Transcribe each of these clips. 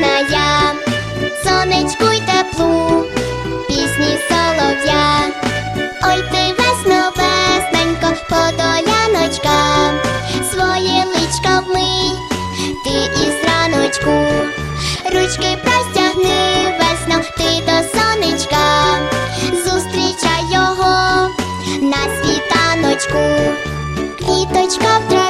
радісна сонечку й теплу, пісні солов'я, ой ти весно, весненько, подоляночка, своє личко вмий, ти і раночку, ручки простягни весно, ти до сонечка, зустрічай його на світаночку, квіточка в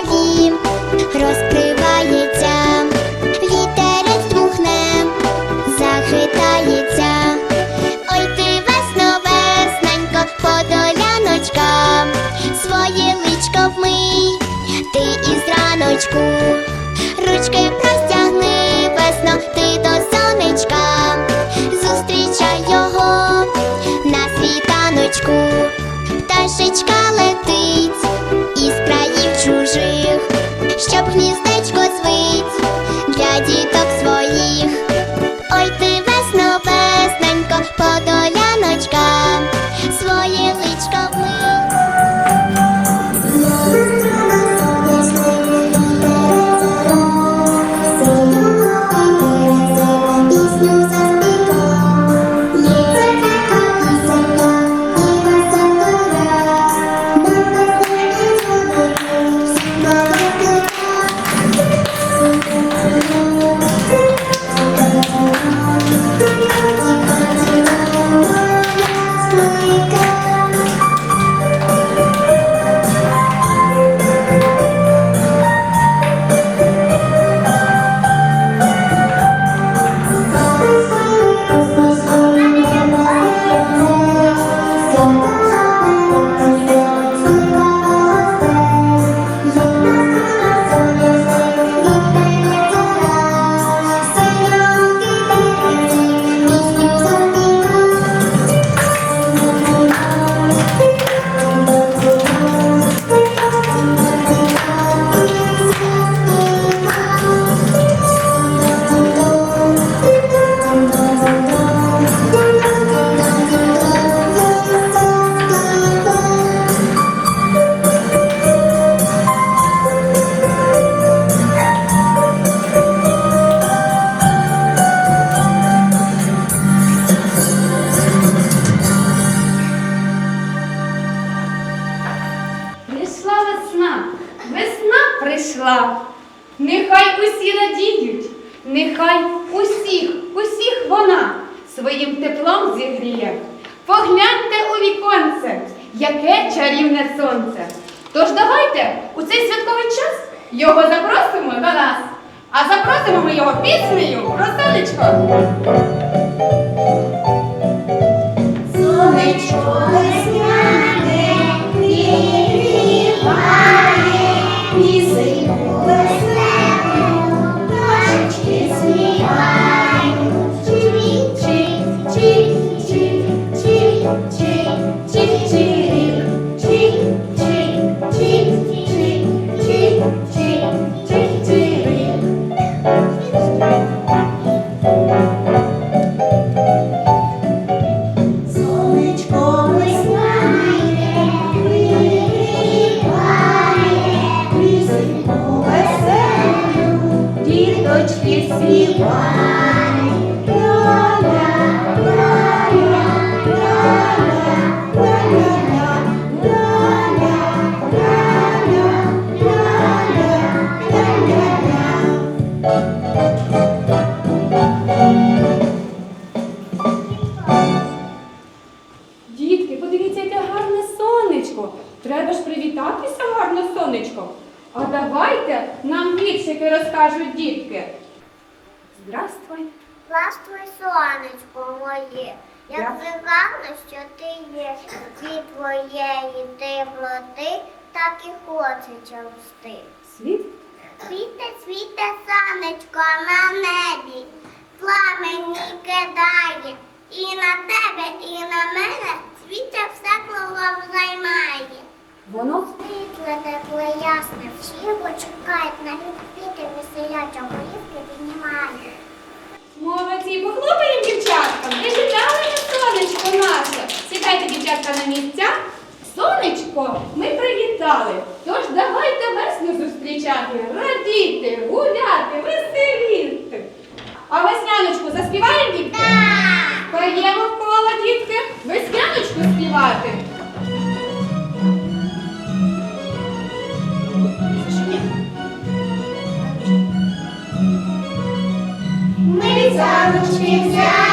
Thank місяця встиг. Світ? Світе, світе сонечко на небі, пламені кидає, і на тебе, і на мене світе все кругом займає. Воно світле, тепле, ясне, всі чекають, на квіти веселяча голівки піднімає. Молодці, похлопаємо дівчаткам, прижитали сонечко наше. Сідайте, дівчатка, на місця. Сонечко, ми привітали. Тож давайте весну зустрічати, радіти, гуляти, веселіти. А весняночку заспіваємо дітки? Так! Поємо в коло, дітки, весняночку співати. Ми за взяли.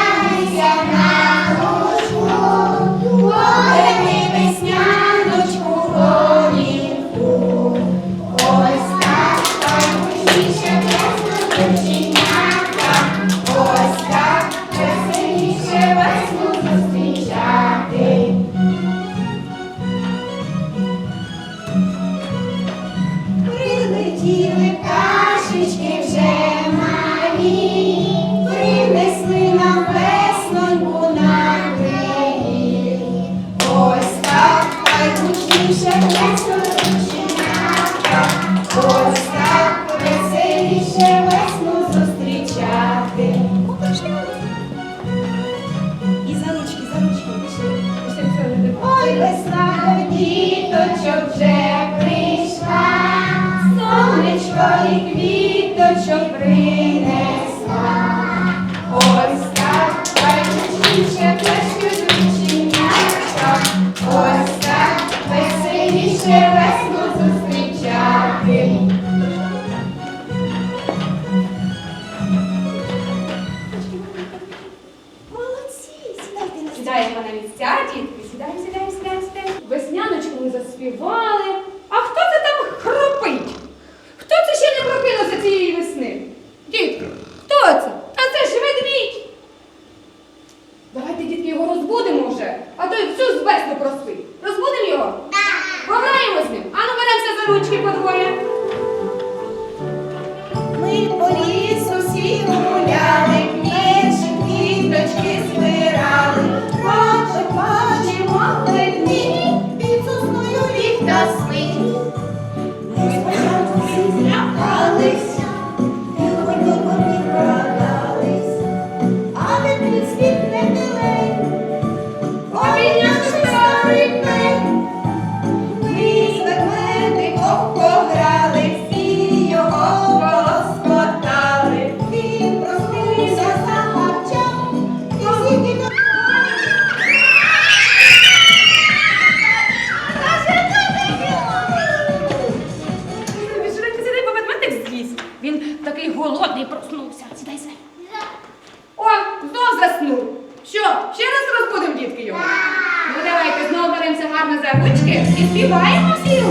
вами за ручки і співаємо всі.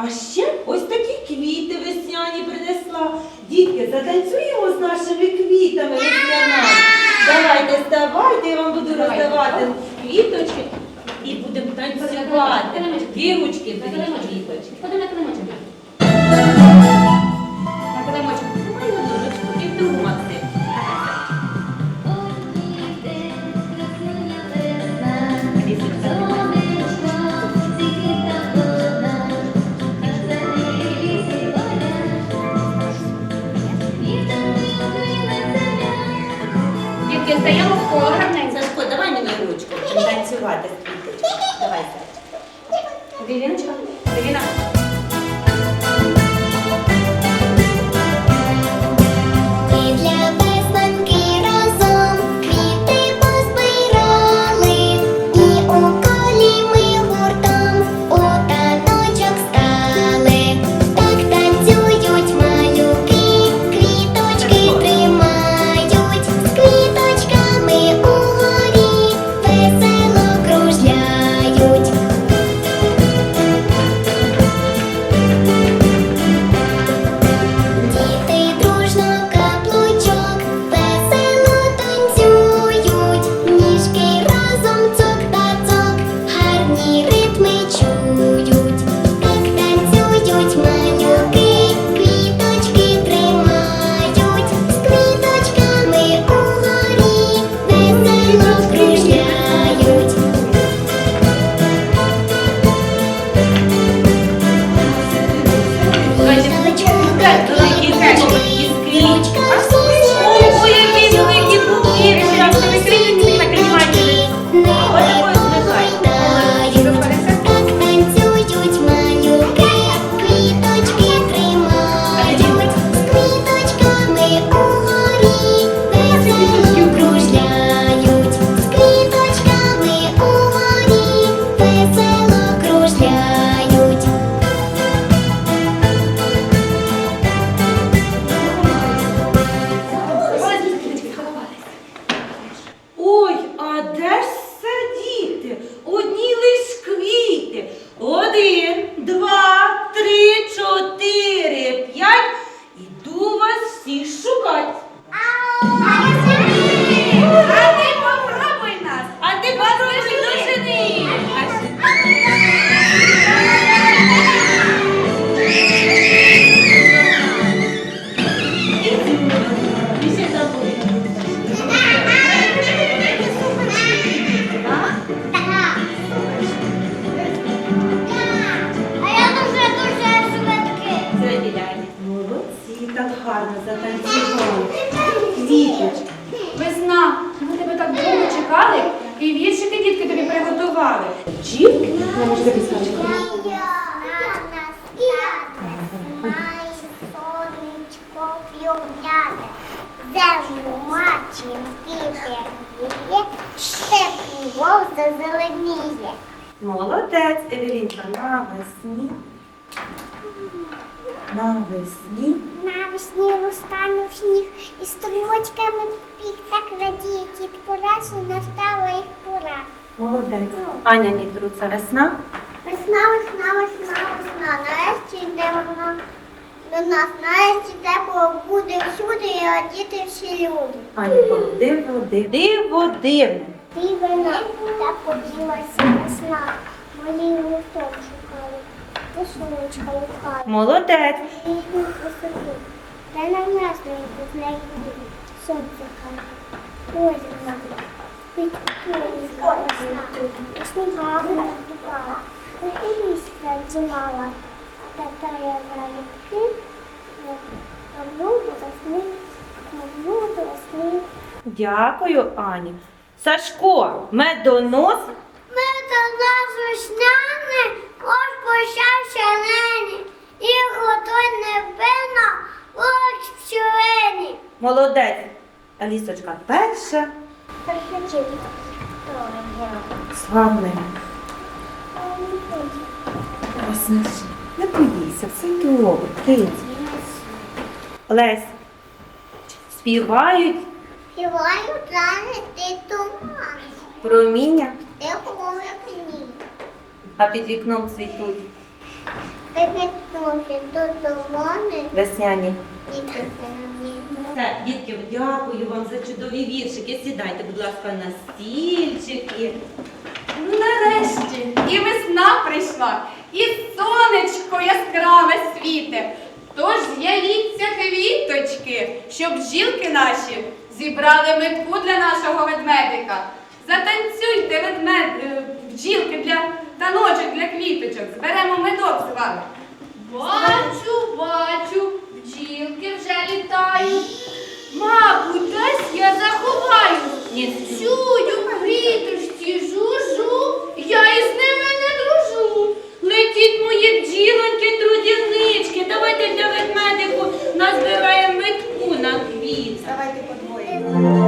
А ще даємо пограний. Сашко, давай мені ручку. Танцювати з. Давай, Сашко. Дивіночка, Дивіна. Затанцювали. Квіточка. Весна, ми тебе так довго чекали, і віршики дітки тобі приготували. Бджілки. Я можу тобі сказати. землю мачим пів'є, степу вов зазеленіє. Молодець, Евелінка, навесні. Навесні. Навесні кіт настала їх пора. Молодець. Аня Нітруца, весна. Весна, весна, весна, весна, нарешті йде вона до нас, нарешті тепло буде всюди і радіти всі люди. Аня, диво, диво, диво, дивне. Дивина та поділася весна, мої листок шукали, та сонечка лукали. Молодець. Їхню красоту, та на нас з неї буде, сонце хай, озеро води, під кулі весна, і зимала, а та я залюбки, кавну до весни, кавну до весни. Дякую, Ані. Сашко, медонос. Ми до нас весняне, ось пощався нині, і готуй невинно, ось в човені. Молодець. Алісочка, перша. Славне. Не боїся, все добре. Киць. Лесь. Співають Співаю рани ти туман, проміння, ти холодні. а під вікном цвітуть Весняні. Все, дітки, дякую вам за чудові віршики. Сідайте, будь ласка, на стільчики. Ну, Нарешті і весна прийшла, і сонечко яскраве світе. Тож з'явіться квіточки, щоб жілки наші зібрали метку для нашого ведмедика. Затанцюйте ведмед, е, бджілки для таночок для квіточок. Зберемо медок з вами. Бачу, бачу, бджілки вже літають. Мабуть, десь я заховаю. Ні. Чую квіточці жужу, я із ними не дружу. Летіть мої бджілоньки, трудівнички, давайте для ведмедику назбираємо метку на квіт. Давайте подвоїмо.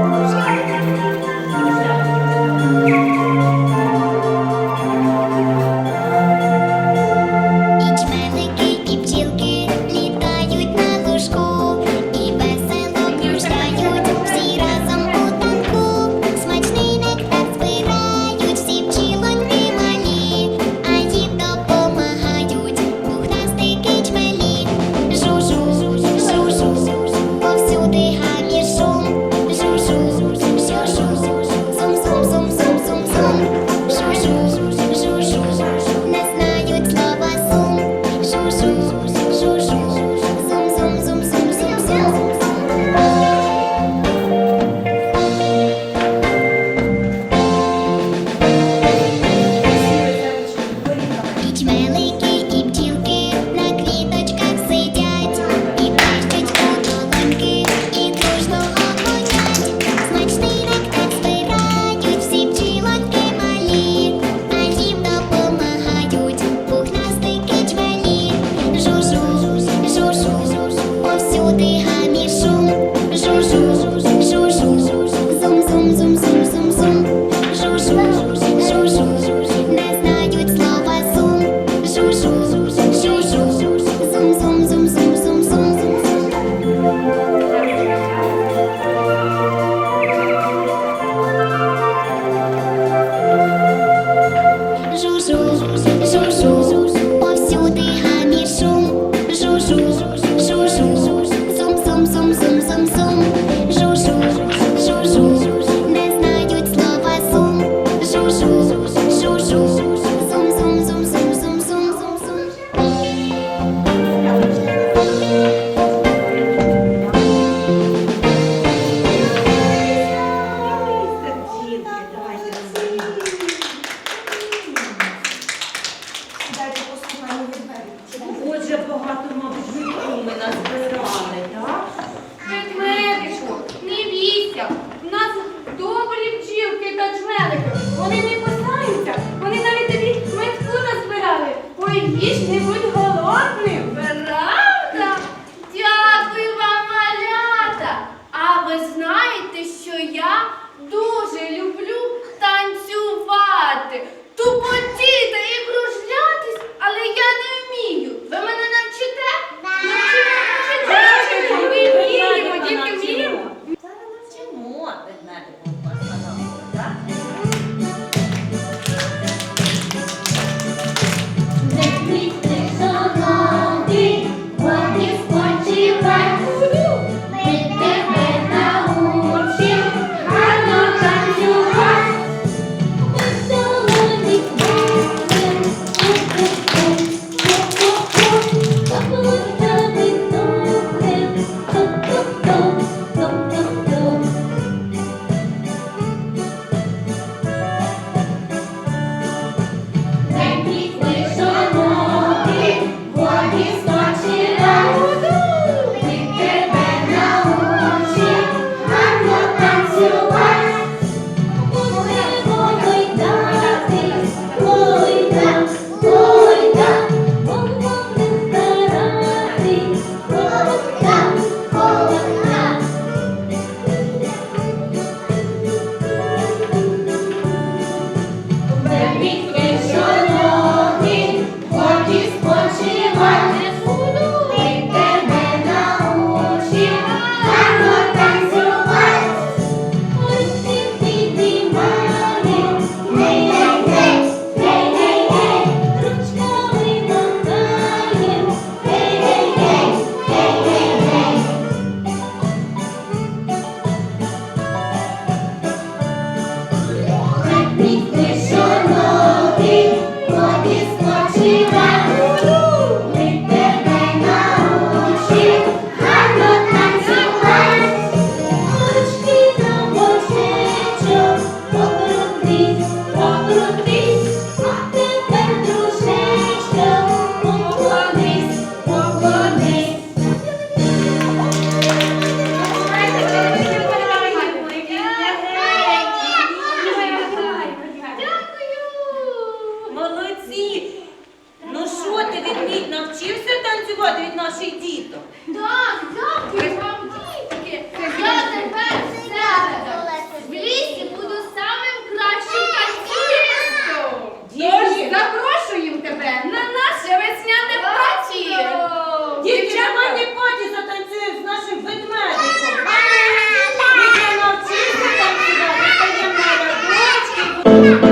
Thank you.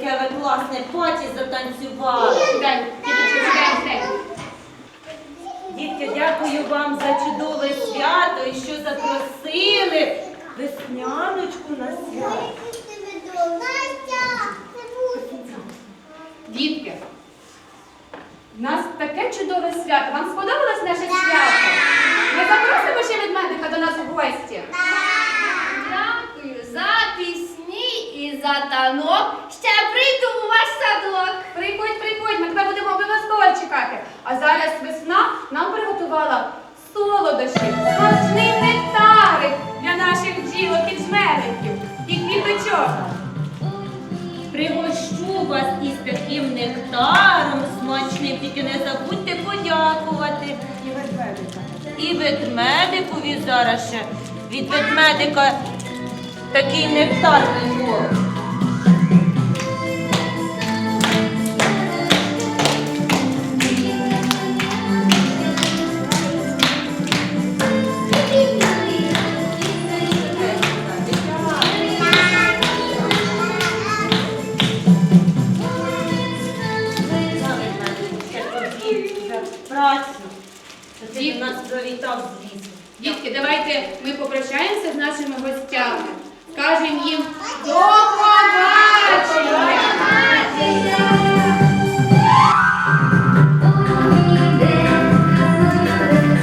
Яке ви класне паті затанцювали. Дітки, дякую вам за чудове свято і що запросили весняночку на свято. Настя. Дітки, у нас таке чудове свято. Вам сподобалось наше свято? Ми запросимо ще ведмедика до нас в гості. Дякую за пісні і за танок. Ще прийду у ваш садок. Приходь, приходь, ми тебе будемо обов'язково чекати. А зараз весна нам приготувала солодощі, смачний нектарик для наших бджілок і джмеликів і квіточок. Пригощу вас із таким нектаром смачним, тільки не забудьте подякувати. І ведмедика. І ведмедикові зараз ще від ведмедика такий нектар виходить. Ще тобі за працю. Що ти до нас привітав, звісно. Дітки, давайте ми попрощаємося з нашими гостями. Кажемо їм до побачення!